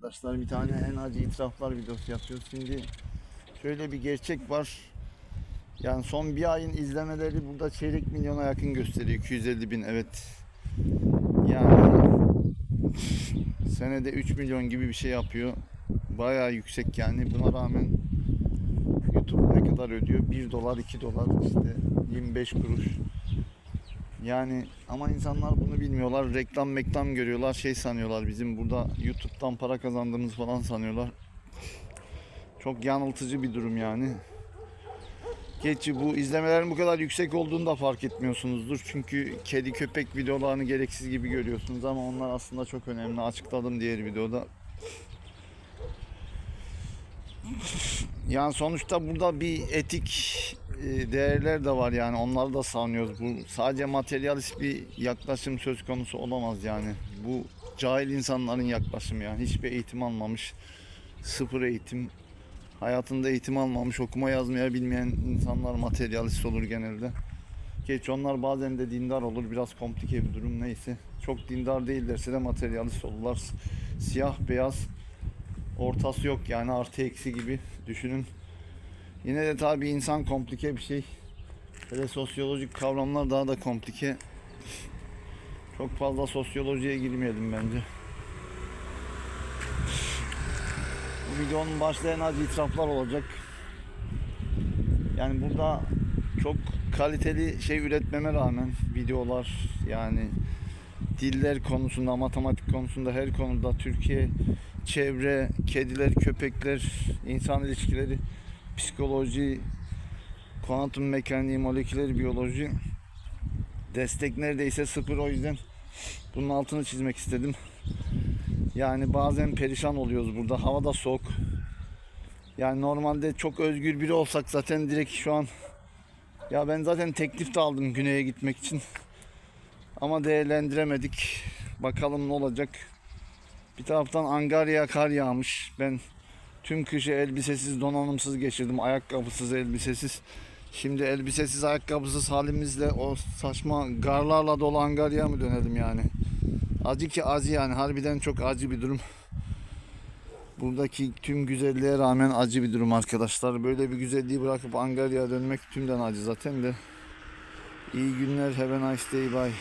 arkadaşlar bir tane en acı itiraflar videosu yapıyoruz. Şimdi şöyle bir gerçek var. Yani son bir ayın izlemeleri burada çeyrek milyona yakın gösteriyor. 250 bin evet. Yani senede 3 milyon gibi bir şey yapıyor. Bayağı yüksek yani. Buna rağmen YouTube ne kadar ödüyor? 1 dolar, 2 dolar işte 25 kuruş. Yani ama insanlar bunu bilmiyorlar. Reklam meklam görüyorlar. Şey sanıyorlar bizim burada YouTube'dan para kazandığımız falan sanıyorlar. Çok yanıltıcı bir durum yani. Geçi bu izlemelerin bu kadar yüksek olduğunu da fark etmiyorsunuzdur. Çünkü kedi köpek videolarını gereksiz gibi görüyorsunuz ama onlar aslında çok önemli. Açıkladım diğer videoda. Yani sonuçta burada bir etik değerler de var yani onları da savunuyoruz. Bu sadece materyalist bir yaklaşım söz konusu olamaz yani. Bu cahil insanların yaklaşımı yani. Hiçbir eğitim almamış, sıfır eğitim, hayatında eğitim almamış, okuma yazmaya bilmeyen insanlar materyalist olur genelde. Geç onlar bazen de dindar olur. Biraz komplike bir durum neyse. Çok dindar değillerse de materyalist olurlar. Siyah beyaz ortası yok yani artı eksi gibi düşünün. Yine de tabi insan komplike bir şey. Hele sosyolojik kavramlar daha da komplike. Çok fazla sosyolojiye girmeyelim bence. Bu videonun başlayan acı itiraflar olacak. Yani burada çok kaliteli şey üretmeme rağmen videolar yani diller konusunda, matematik konusunda her konuda Türkiye çevre, kediler, köpekler, insan ilişkileri, psikoloji, kuantum mekaniği, moleküler biyoloji destek neredeyse sıfır o yüzden bunun altını çizmek istedim. Yani bazen perişan oluyoruz burada. Hava da soğuk. Yani normalde çok özgür biri olsak zaten direkt şu an ya ben zaten teklif de aldım güneye gitmek için. Ama değerlendiremedik. Bakalım ne olacak. Bir taraftan Angarya'ya kar yağmış. Ben tüm kışı elbisesiz, donanımsız geçirdim. Ayakkabısız, elbisesiz. Şimdi elbisesiz, ayakkabısız halimizle o saçma garlarla dolu Angarya'ya mı dönelim yani? Acı ki acı yani. Harbiden çok acı bir durum. Buradaki tüm güzelliğe rağmen acı bir durum arkadaşlar. Böyle bir güzelliği bırakıp Angarya'ya dönmek tümden acı zaten de. İyi günler. Have a nice day. Bye.